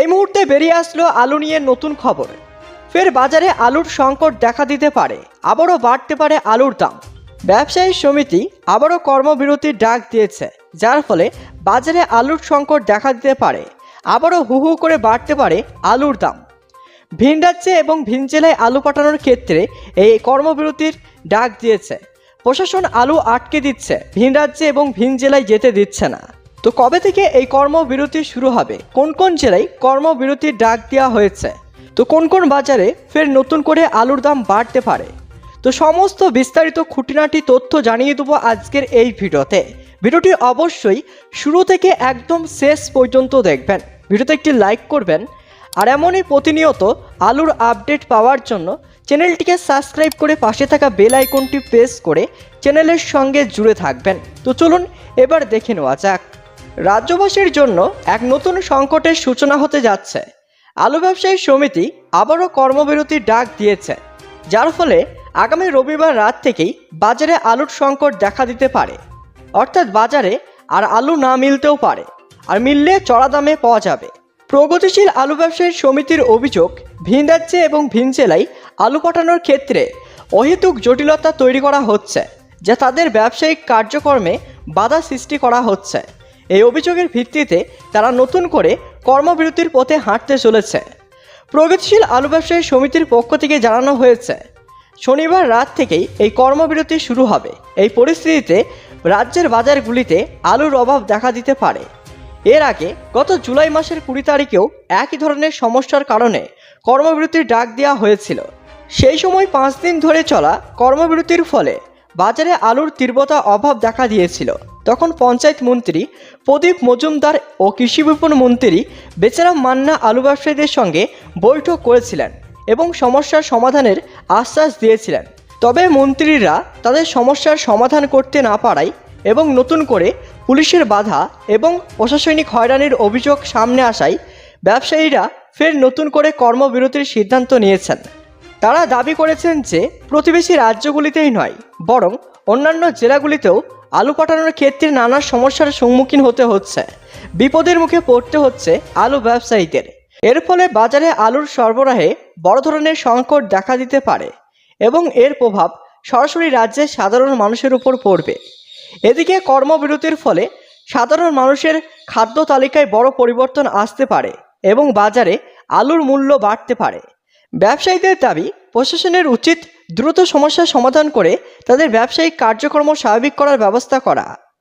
এই মুহূর্তে বেরিয়ে আসলো আলু নিয়ে নতুন খবর। ফের বাজারে আলুর সংকট দেখা দিতে পারে, আবারও বাড়তে পারে আলুর দাম। ব্যবসায়ী সমিতি আবারও কর্মবিরতির ডাক দিয়েছে, যার ফলে বাজারে আলুর সংকট দেখা দিতে পারে, আবারও হু হু করে বাড়তে পারে আলুর দাম। ভিন রাজ্যে এবং ভিন জেলায় আলু পাঠানোর ক্ষেত্রে এই কর্মবিরতির ডাক দিয়েছে। প্রশাসন আলু আটকে দিচ্ছে, ভিন রাজ্যে এবং ভিন জেলায় যেতে দিচ্ছে না। তো কবে থেকে এই কর্মবিরতি শুরু হবে? কোন কোন জেলায় কর্মবিরতির ডাক দেওয়া হয়েছে? তো কোন কোন বাজারে ফের নতুন করে আলুর দাম বাড়তে পারে? তো সমস্ত বিস্তারিত খুঁটিনাটি তথ্য জানিয়ে দেবো আজকের এই ভিডিওতে। ভিডিওটি অবশ্যই শুরু থেকে একদম শেষ পর্যন্ত দেখবেন। ভিডিওতে একটি লাইক করবেন। আর এমনই প্রতিনিয়ত আলুর আপডেট পাওয়ার জন্য চ্যানেলটিকে সাবস্ক্রাইব করে পাশে থাকা বেল আইকনটি প্রেস করে চ্যানেলের সঙ্গে জুড়ে থাকবেন। তো চলুন এবার দেখে নেওয়া যাক। রাজ্যবাসীর জন্য এক নতুন সংকটের সূচনা হতে যাচ্ছে। আলু ব্যবসায়ী সমিতি আবারও কর্মবিরতির ডাক দিয়েছে, যার ফলে আগামী রবিবার রাত থেকেই বাজারে আলুর সংকট দেখা দিতে পারে। অর্থাৎ বাজারে আর আলু না মিলতেও পারে, আর মিললে চড়া দামে পাওয়া যাবে। প্রগতিশীল আলু ব্যবসায়ী সমিতির অভিযোগ, ভিন রাজ্যে এবং ভিন জেলায় আলু পাঠানোর ক্ষেত্রে অহেতুক জটিলতা তৈরি করা হচ্ছে, যা তাদের ব্যবসায়িক কার্যক্রমে বাধা সৃষ্টি করা হচ্ছে। এই অভিযোগের ভিত্তিতে তারা নতুন করে কর্মবিরতির পথে হাঁটতে চলেছে। প্রগতিশীল আলু ব্যবসায়ী সমিতির পক্ষ থেকে জানানো হয়েছে, শনিবার রাত থেকেই এই কর্মবিরতি শুরু হবে। এই পরিস্থিতিতে রাজ্যের বাজারগুলিতে আলুর অভাব দেখা দিতে পারে। এর আগে গত জুলাই মাসের কুড়ি তারিখেও একই ধরনের সমস্যার কারণে কর্মবিরতির ডাক দেওয়া হয়েছিল। সেই সময় পাঁচ দিন ধরে চলা কর্মবিরতির ফলে বাজারে আলুর তীব্রতা অভাব দেখা দিয়েছিল। তখন পঞ্চায়েত মন্ত্রী প্রদীপ মজুমদার ও কৃষি বিপণন মন্ত্রী বেচারাম মান্না আলু ব্যবসায়ীদের সঙ্গে বৈঠক করেছিলেন এবং সমস্যার সমাধানের আশ্বাস দিয়েছিলেন। তবে মন্ত্রীরা তাদের সমস্যার সমাধান করতে না পারায় এবং নতুন করে পুলিশের বাধা এবং প্রশাসনিক হয়রানির অভিযোগ সামনে আসায় ব্যবসায়ীরা ফের নতুন করে কর্মবিরতির সিদ্ধান্ত নিয়েছেন। তারা দাবি করেছেন যে প্রতিবেশী রাজ্যগুলিতেই নয়, বরং অন্যান্য জেলাগুলিতেও আলু পাঠানোর ক্ষেত্রে নানা সমস্যার সম্মুখীন হতে হচ্ছে। বিপদের মুখে পড়তে হচ্ছে আলু ব্যবসায়ীদের। এর ফলে বাজারে আলুর সরবরাহে বড় ধরনের সংকট দেখা দিতে পারে এবং এর প্রভাব সরাসরি রাজ্যের সাধারণ মানুষের উপর পড়বে। এদিকে কর্মবিরতির ফলে সাধারণ মানুষের খাদ্য তালিকায় বড় পরিবর্তন আসতে পারে এবং বাজারে আলুর মূল্য বাড়তে পারে। ব্যবসায়ীদের দাবি, প্রশাসনের উচিত দ্রুত সমস্যার সমাধান করে তাদের ব্যবসায়িক কার্যক্রম স্বাভাবিক করার ব্যবস্থা করা।